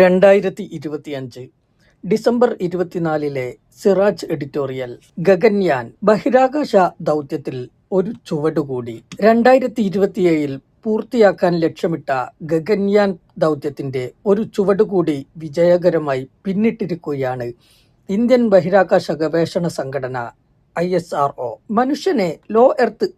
രണ്ടായിരത്തി ഇരുപത്തിയഞ്ച് ഡിസംബർ ഇരുപത്തിനാലിലെ സിറാജ് എഡിറ്റോറിയൽ ഗഗൻയാൻ ബഹിരാകാശ ദൗത്യത്തിൽ ഒരു ചുവടുകൂടി. രണ്ടായിരത്തി ഇരുപത്തിയേഴിൽ പൂർത്തിയാക്കാൻ ലക്ഷ്യമിട്ട ഗഗൻയാൻ ദൗത്യത്തിന്റെ ഒരു ചുവടുകൂടി വിജയകരമായി പിന്നിട്ടിരിക്കുകയാണ് ഇന്ത്യൻ ബഹിരാകാശ ഗവേഷണ സംഘടന ഐ എസ് ആർ ഒ. മനുഷ്യനെ ലോ എർത്ത്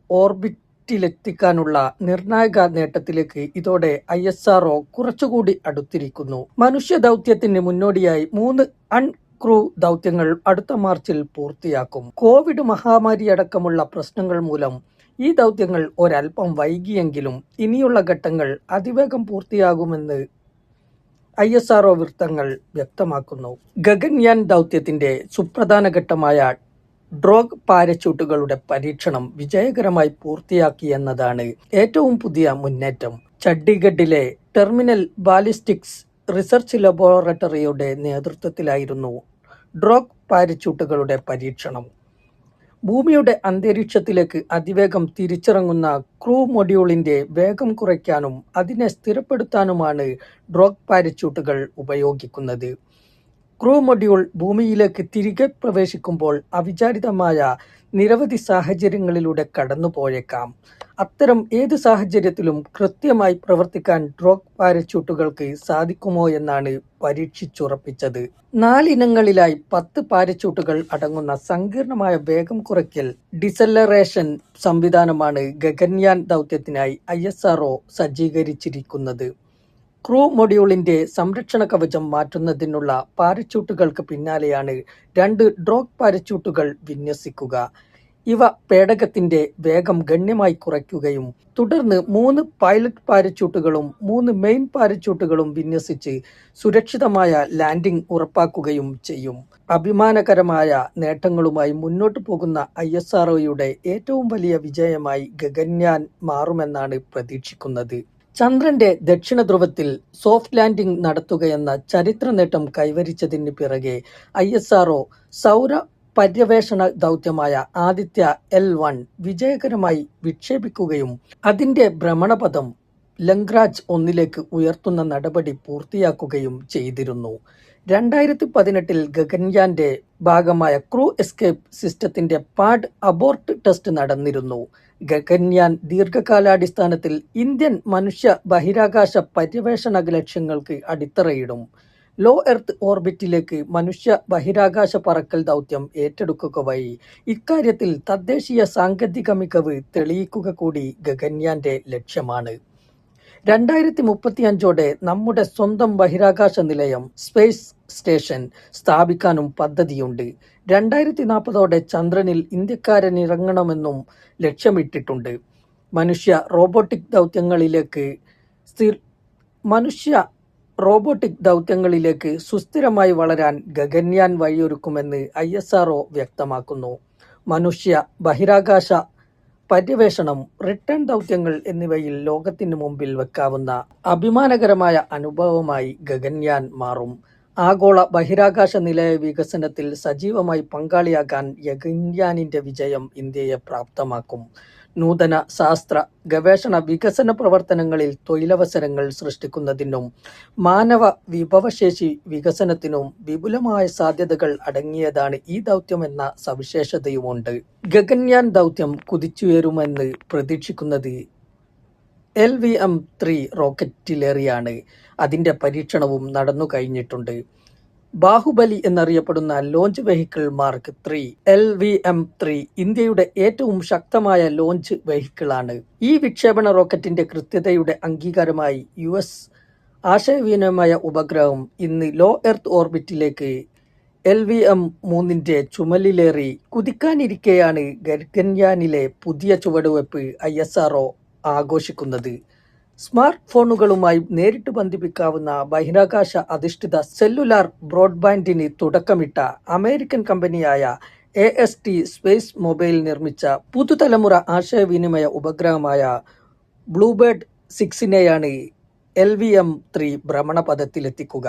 ഓർബിറ്റിലെത്തിക്കാനുള്ള നിർണായക നേട്ടത്തിലേക്ക് ഇതോടെ ഐ എസ് ആർ കുറച്ചുകൂടി അടുത്തിരിക്കുന്നു. മനുഷ്യ ദൗത്യത്തിന് മുന്നോടിയായി മൂന്ന് അൺ ക്രൂ ദൗത്യങ്ങൾ അടുത്ത മാർച്ചിൽ പൂർത്തിയാക്കും. കോവിഡ് മഹാമാരി അടക്കമുള്ള പ്രശ്നങ്ങൾ മൂലം ഈ ദൗത്യങ്ങൾ ഒരൽപ്പം വൈകിയെങ്കിലും ഇനിയുള്ള ഘട്ടങ്ങൾ അതിവേഗം പൂർത്തിയാകുമെന്ന് ഐ എസ് ആർ വൃത്തങ്ങൾ വ്യക്തമാക്കുന്നു. ഗഗൻയാൻ ദൗത്യത്തിന്റെ സുപ്രധാന ഘട്ടമായ ഡ്രോഗ് പാരച്യൂട്ടുകളുടെ പരീക്ഷണം വിജയകരമായി പൂർത്തിയാക്കി എന്നതാണ് ഏറ്റവും പുതിയ മുന്നേറ്റം. ചണ്ഡീഗഡിലെ ടെർമിനൽ ബാലിസ്റ്റിക്സ് റിസർച്ച് ലബോറട്ടറിയുടെ നേതൃത്വത്തിലായിരുന്നു ഡ്രോഗ് പാരച്യൂട്ടുകളുടെ പരീക്ഷണം. ഭൂമിയുടെ അന്തരീക്ഷത്തിലേക്ക് അതിവേഗം തിരിച്ചിറങ്ങുന്ന ക്രൂ മൊഡ്യൂളിന്റെ വേഗം കുറയ്ക്കാനും അതിനെ സ്ഥിരപ്പെടുത്താനുമാണ് ഡ്രോഗ് പാരച്യൂട്ടുകൾ ഉപയോഗിക്കുന്നത്. ക്രൂ മൊഡ്യൂൾ ഭൂമിയിലേക്ക് തിരികെ പ്രവേശിക്കുമ്പോൾ അവിചാരിതമായ നിരവധി സാഹചര്യങ്ങളിലൂടെ കടന്നുപോയേക്കാം. അത്തരം ഏത് സാഹചര്യത്തിലും കൃത്യമായി പ്രവർത്തിക്കാൻ ഡ്രോഗ് പാരച്യൂട്ടുകൾക്ക് സാധിക്കുമോ എന്നാണ് പരീക്ഷിച്ചുറപ്പിച്ചത്. നാലിനങ്ങളിലായി പത്ത് പാരച്യൂട്ടുകൾ അടങ്ങുന്ന സങ്കീർണമായ വേഗം കുറയ്ക്കൽ ഡിസലറേഷൻ സംവിധാനമാണ് ഗഗൻയാൻ ദൗത്യത്തിനായി ഐ സജ്ജീകരിച്ചിരിക്കുന്നത്. ക്രൂ മൊഡ്യൂളിന്റെ സംരക്ഷണ കവചം മാറ്റുന്നതിനുള്ള പാരച്യൂട്ടുകൾക്ക് പിന്നാലെയാണ് രണ്ട് ഡ്രോഗ് പാരച്യൂട്ടുകൾ വിന്യസിക്കുക. ഇവ പേടകത്തിന്റെ വേഗം ഗണ്യമായി കുറയ്ക്കുകയും തുടർന്ന് മൂന്ന് പൈലറ്റ് പാരച്യൂട്ടുകളും മൂന്ന് മെയിൻ പാരച്യൂട്ടുകളും വിന്യസിച്ച് സുരക്ഷിതമായ ലാൻഡിംഗ് ഉറപ്പാക്കുകയും ചെയ്യും. അഭിമാനകരമായ നേട്ടങ്ങളുമായി മുന്നോട്ടു പോകുന്ന ഐ ഏറ്റവും വലിയ വിജയമായി ഗഗൻയാൻ മാറുമെന്നാണ് പ്രതീക്ഷിക്കുന്നത്. ചന്ദ്രന്റെ ദക്ഷിണ ധ്രുവത്തിൽ സോഫ്റ്റ് ലാൻഡിംഗ് നടത്തുകയെന്ന ചരിത്ര നേട്ടം കൈവരിച്ചതിന് പിറകെ ഐ എസ് ആർഒ സൗര പര്യവേഷണ ദൗത്യമായ ആദിത്യ എൽ വൺ വിജയകരമായി വിക്ഷേപിക്കുകയും അതിന്റെ ഭ്രമണപഥം ലംഗ്രാജ് ഒന്നിലേക്ക് ഉയർത്തുന്ന നടപടി പൂർത്തിയാക്കുകയും ചെയ്തിരുന്നു. രണ്ടായിരത്തി പതിനെട്ടിൽ ഗഗൻയാന്റെ ഭാഗമായ ക്രൂ എസ്കേപ്പ് സിസ്റ്റത്തിന്റെ പാഡ് അബോർട്ട് ടെസ്റ്റ് നടന്നിരുന്നു. ഗഗൻയാൻ ദീർഘകാലാടിസ്ഥാനത്തിൽ ഇന്ത്യൻ മനുഷ്യ ബഹിരാകാശ പര്യവേഷണ ലക്ഷ്യങ്ങൾക്ക് അടിത്തറയിടും. ലോ എർത്ത് ഓർബിറ്റിലേക്ക് മനുഷ്യ ബഹിരാകാശ പറക്കൽ ദൗത്യം ഏറ്റെടുക്കുക വഴി ഇക്കാര്യത്തിൽ തദ്ദേശീയ സാങ്കേതിക മികവ് തെളിയിക്കുക കൂടി ഗഗൻയാന്റെ ലക്ഷ്യമാണ്. രണ്ടായിരത്തി മുപ്പത്തിയഞ്ചോടെ നമ്മുടെ സ്വന്തം ബഹിരാകാശ നിലയം സ്പേസ് സ്റ്റേഷൻ സ്ഥാപിക്കാനും പദ്ധതിയുണ്ട്. രണ്ടായിരത്തി നാൽപ്പതോടെ ചന്ദ്രനിൽ ഇന്ത്യക്കാരൻ ഇറങ്ങണമെന്നും ലക്ഷ്യമിട്ടിട്ടുണ്ട്. മനുഷ്യ റോബോട്ടിക് ദൗത്യങ്ങളിലേക്ക് മനുഷ്യ റോബോട്ടിക് ദൗത്യങ്ങളിലേക്ക് സുസ്ഥിരമായി വളരാൻ ഗഗൻയാൻ വഴിയൊരുക്കുമെന്ന് ഐ വ്യക്തമാക്കുന്നു. മനുഷ്യ ബഹിരാകാശ പര്യവേഷണം റിട്ടേൺ ദൗത്യങ്ങൾ എന്നിവയിൽ ലോകത്തിന് മുമ്പിൽ വെക്കാവുന്ന അഭിമാനകരമായ അനുഭവമായി ഗഗൻയാൻ മാറും. ആഗോള ബഹിരാകാശ നിലയ വികസനത്തിൽ സജീവമായി പങ്കാളിയാകാൻ ഗഗൻയാനിന്റെ വിജയം ഇന്ത്യയെ പ്രാപ്തമാക്കും. നൂതന ശാസ്ത്ര ഗവേഷണ വികസന പ്രവർത്തനങ്ങളിൽ തൊഴിലവസരങ്ങൾ സൃഷ്ടിക്കുന്നതിനും മാനവ വിഭവശേഷി വികസനത്തിനും വിപുലമായ സാധ്യതകൾ അടങ്ങിയതാണ് ഈ ദൗത്യമെന്ന സവിശേഷതയുമുണ്ട്. ഗഗൻയാൻ ദൗത്യം കുതിച്ചുയരുമെന്ന് പ്രതീക്ഷിക്കുന്നത് എൽ വി എം ത്രീ റോക്കറ്റിലേറിയാണ്. അതിന്റെ പരീക്ഷണവും നടന്നു കഴിഞ്ഞിട്ടുണ്ട് ബാഹുബലി എന്നറിയപ്പെടുന്ന launch vehicle mark three L V M three ഇന്ത്യയുടെ ഏറ്റവും ശക്തമായ ലോഞ്ച് വെഹിക്കിളാണ്. ഈ വിക്ഷേപണ റോക്കറ്റിന്റെ കൃത്യതയുടെ അംഗീകാരമായി യു എസ് ആശയവിനിമയ ഉപഗ്രഹം ഇന്ന് ലോ എർത്ത് ഓർബിറ്റിലേക്ക് എൽ വി എം മൂന്നിന്റെ ചുമലിലേറി കുതിക്കാനിരിക്കെയാണ് ഗർഗൻയാനിലെ പുതിയ ചുവടുവെപ്പ് ഐ എസ് ആഘോഷിക്കുന്നത്. സ്മാർട്ട് ഫോണുകളുമായി നേരിട്ട് ബന്ധിപ്പിക്കാവുന്ന ബഹിരാകാശ അധിഷ്ഠിത സെല്ലുലാർ ബ്രോഡ്ബാൻഡിന് തുടക്കമിട്ട അമേരിക്കൻ കമ്പനിയായ A S T space mobile നിർമ്മിച്ച പുതുതലമുറ ആശയവിനിമയ ഉപഗ്രഹമായ ബ്ലൂബേർഡ് സിക്സിനെയാണ് എൽ വി എം ത്രീ ഭ്രമണപഥത്തിലെത്തിക്കുക.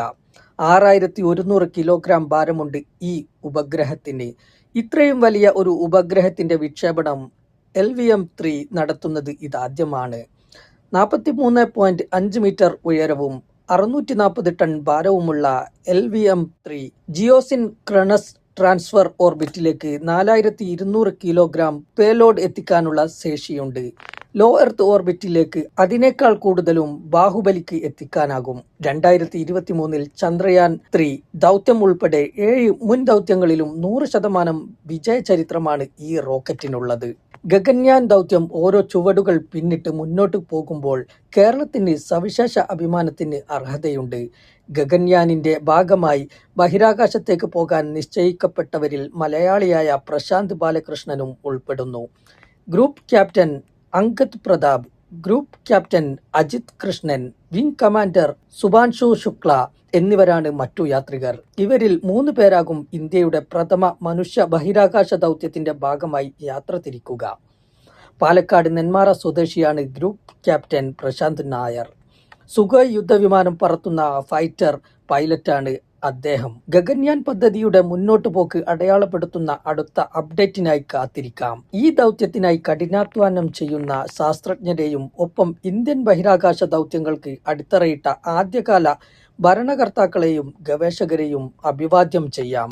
ആറായിരത്തി ഒരുന്നൂറ് കിലോഗ്രാം ഭാരമുണ്ട് ഈ ഉപഗ്രഹത്തിന്. ഇത്രയും വലിയ ഒരു ഉപഗ്രഹത്തിന്റെ വിക്ഷേപണം എൽ വി എം ത്രീ നടത്തുന്നത് ഇതാദ്യമാണ്. നാൽപ്പത്തി മൂന്ന് പോയിന്റ് അഞ്ച് മീറ്റർ ഉയരവും അറുന്നൂറ്റി നാൽപ്പത് ton ഭാരവുമുള്ള L V M three geosynchronous transfer ഓർബിറ്റിലേക്ക് നാലായിരത്തി ഇരുന്നൂറ് കിലോഗ്രാം പേലോഡ് എത്തിക്കാനുള്ള ശേഷിയുണ്ട്. ലോ എർത്ത് ഓർബിറ്റിലേക്ക് അതിനേക്കാൾ കൂടുതലും ബാഹുബലിക്ക് എത്തിക്കാനാകും. രണ്ടായിരത്തി ഇരുപത്തി മൂന്നിൽ ചന്ദ്രയാൻ ത്രീ ദൗത്യം ഉൾപ്പെടെ ഏഴ് മുൻ ദൗത്യങ്ങളിലും നൂറ് ശതമാനം വിജയ ചരിത്രമാണ് ഈ റോക്കറ്റിനുള്ളത്. ഗഗൻയാൻ ദൗത്യം ഓരോ ചുവടുകൾ പിന്നിട്ട് മുന്നോട്ട് പോകുമ്പോൾ കേരളത്തിന് സവിശേഷ അഭിമാനത്തിന് അർഹതയുണ്ട്. ഗഗൻയാനിന്റെ ഭാഗമായി ബഹിരാകാശത്തേക്ക് പോകാൻ നിശ്ചയിക്കപ്പെട്ടവരിൽ മലയാളിയായ പ്രശാന്ത് ബാലകൃഷ്ണനും ഉൾപ്പെടുന്നു. Group captain Angad Pratap group captain Ajit Krishnan wing commander Shubhanshu Shukla എന്നിവരാണ് മറ്റു യാത്രികർ. ഇവരിൽ മൂന്ന് പേരാകും ഇന്ത്യയുടെ പ്രഥമ മനുഷ്യ ബഹിരാകാശ ദൗത്യത്തിന്റെ ഭാഗമായി യാത്ര തിരിക്കുക. പാലക്കാട് നെന്മാറ സ്വദേശിയാണ് group captain Prashanth Nair. Sukhoi യുദ്ധവിമാനം പറത്തുന്ന ഫൈറ്റർ പൈലറ്റാണ് അദ്ദേഹം ഗഗൻയാൻ പദ്ധതിയുടെ മുന്നോട്ടു പോക്ക് അടയാളപ്പെടുത്തുന്ന അടുത്ത അപ്ഡേറ്റിനായി കാത്തിരിക്കാം. ഈ ദൗത്യത്തിനായി കഠിനാധ്വാനം ചെയ്യുന്ന ശാസ്ത്രജ്ഞരെയും ഒപ്പം ഇന്ത്യൻ ബഹിരാകാശ ദൗത്യങ്ങൾക്ക് അടിത്തറയിട്ട ആദ്യകാല ഭരണകർത്താക്കളെയും ഗവേഷകരെയും അഭിവാദ്യം ചെയ്യാം.